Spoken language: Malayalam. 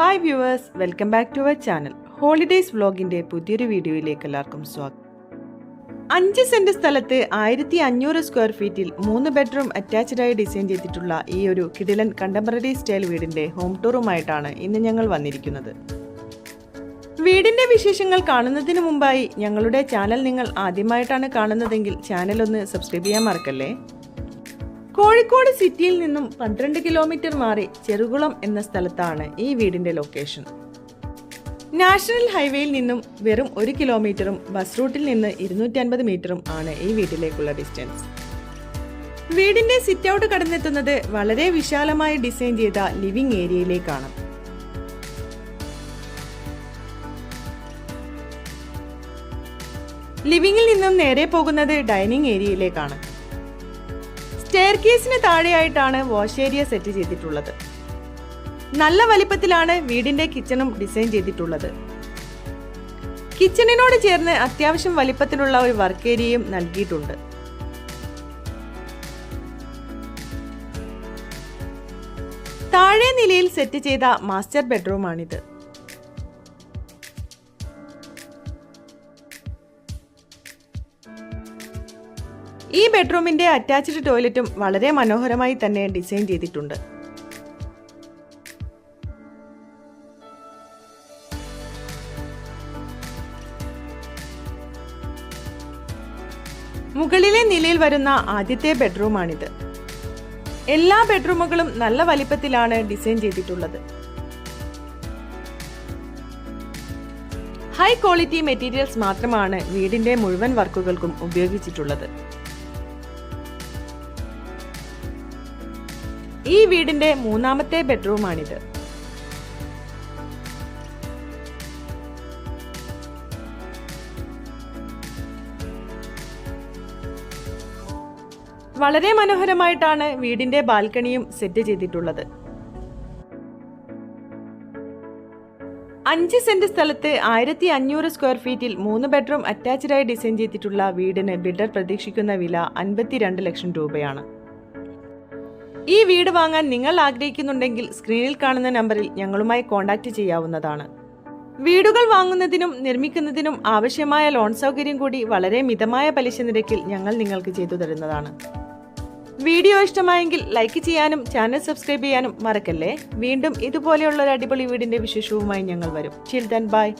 Hi viewers welcome back to our channel. Holidays വ്ലോഗിന്റെ പുതിയൊരു വീഡിയോയിലേക്ക് എല്ലാവർക്കും സ്വാഗതം. അഞ്ച് സെന്റ് സ്ഥലത്ത് ആയിരത്തി അഞ്ഞൂറ് സ്ക്വയർ ഫീറ്റിൽ മൂന്ന് ബെഡ്റൂം അറ്റാച്ച്ഡായി ഡിസൈൻ ചെയ്തിട്ടുള്ള ഈ ഒരു കിടിലൻ കണ്ടംപററി സ്റ്റൈൽ വീടിന്റെ ഹോം ടൂറുമായിട്ടാണ് ഇന്ന് ഞങ്ങൾ വന്നിരിക്കുന്നത്. വീടിന്റെ വിശേഷങ്ങൾ കാണുന്നതിന് മുമ്പായി ഞങ്ങളുടെ ചാനൽ നിങ്ങൾ ആദ്യമായിട്ടാണ് കാണുന്നതെങ്കിൽ ചാനൽ ഒന്ന് സബ്സ്ക്രൈബ് ചെയ്യാൻ മറക്കല്ലേ? കോഴിക്കോട് സിറ്റിയിൽ നിന്നും പന്ത്രണ്ട് കിലോമീറ്റർ മാറി ചെറുകുളം എന്ന സ്ഥലത്താണ് ഈ വീടിന്റെ ലൊക്കേഷൻ നാഷണൽ ഹൈവേയിൽ നിന്നും വെറും ഒരു കിലോമീറ്ററും ബസ് റൂട്ടിൽ നിന്ന് ഇരുന്നൂറ്റി അൻപത് മീറ്ററും ആണ് ഈ വീട്ടിലേക്കുള്ള ഡിസ്റ്റൻസ് വീടിന്റെ സിറ്റ് ഔട്ട് കടന്നെത്തുന്നത് വളരെ വിശാലമായി ഡിസൈൻ ചെയ്ത ലിവിംഗ് ഏരിയയിലേക്കാണ് ലിവിംഗിൽ നിന്നും നേരെ പോകുന്നത് ഡൈനിങ് ഏരിയയിലേക്കാണ് സ്റ്റെയർ കേസിന് താഴെയായിട്ടാണ് വാഷ് ഏരിയ സെറ്റ് ചെയ്തിട്ടുള്ളത്. നല്ല വലിപ്പത്തിലാണ് വീടിന്റെ കിച്ചണും ഡിസൈൻ ചെയ്തിട്ടുള്ളത്. കിച്ചണിനോട് ചേർന്ന് അത്യാവശ്യം വലിപ്പത്തിലുള്ള ഒരു വർക്ക് ഏരിയയും നൽകിയിട്ടുണ്ട്. താഴെ നിലയിൽ സെറ്റ് ചെയ്ത മാസ്റ്റർ ബെഡ്റൂമാണിത്. ഈ ബെഡ്റൂമിന്റെ അറ്റാച്ച്ഡ് ടോയ്ലറ്റും വളരെ മനോഹരമായി തന്നെ ഡിസൈൻ ചെയ്തിട്ടുണ്ട്. മുകളിലെ നിലയിൽ വരുന്ന ആദ്യത്തെ ബെഡ്റൂമാണിത്. എല്ലാ ബെഡ്റൂമുകളും നല്ല വലിപ്പത്തിലാണ് ഡിസൈൻ ചെയ്തിട്ടുള്ളത്. ഹൈ ക്വാളിറ്റി മെറ്റീരിയൽസ് മാത്രമാണ് വീടിന്റെ മുഴുവൻ വർക്കുകൾക്കും ഉപയോഗിച്ചിട്ടുള്ളത്. ഈ വീടിന്റെ മൂന്നാമത്തെ ബെഡ്റൂമാണിത്. വളരെ മനോഹരമായിട്ടാണ് വീടിന്റെ ബാൽക്കണിയും സെറ്റ് ചെയ്തിട്ടുള്ളത്. അഞ്ച് സെന്റ് സ്ഥലത്ത് ആയിരത്തി അഞ്ഞൂറ് സ്ക്വയർ ഫീറ്റിൽ മൂന്ന് ബെഡ്റൂം അറ്റാച്ച്ഡായി ഡിസൈൻ ചെയ്തിട്ടുള്ള വീടിന് ബിൽഡർ പ്രതീക്ഷിക്കുന്ന വില അൻപത്തിരണ്ട് ലക്ഷം രൂപയാണ്. ഈ വീട് വാങ്ങാൻ നിങ്ങൾ ആഗ്രഹിക്കുന്നുണ്ടെങ്കിൽ സ്ക്രീനിൽ കാണുന്ന നമ്പറിൽ ഞങ്ങളുമായി കോൺടാക്റ്റ് ചെയ്യാവുന്നതാണ്. വീടുകൾ വാങ്ങുന്നതിനും നിർമ്മിക്കുന്നതിനും ആവശ്യമായ ലോൺ സൗകര്യം കൂടി വളരെ മിതമായ പലിശ നിരക്കിൽ ഞങ്ങൾ നിങ്ങൾക്ക് ചെയ്തു തരുന്നതാണ്. വീഡിയോ ഇഷ്ടമായെങ്കിൽ ലൈക്ക് ചെയ്യാനും ചാനൽ സബ്സ്ക്രൈബ് ചെയ്യാനും മറക്കല്ലേ? വീണ്ടും ഇതുപോലെയുള്ള ഒരു അടിപൊളി വീടിന്റെ വിശേഷവുമായി ഞങ്ങൾ വരും. ചിൽ ദൻ ബൈ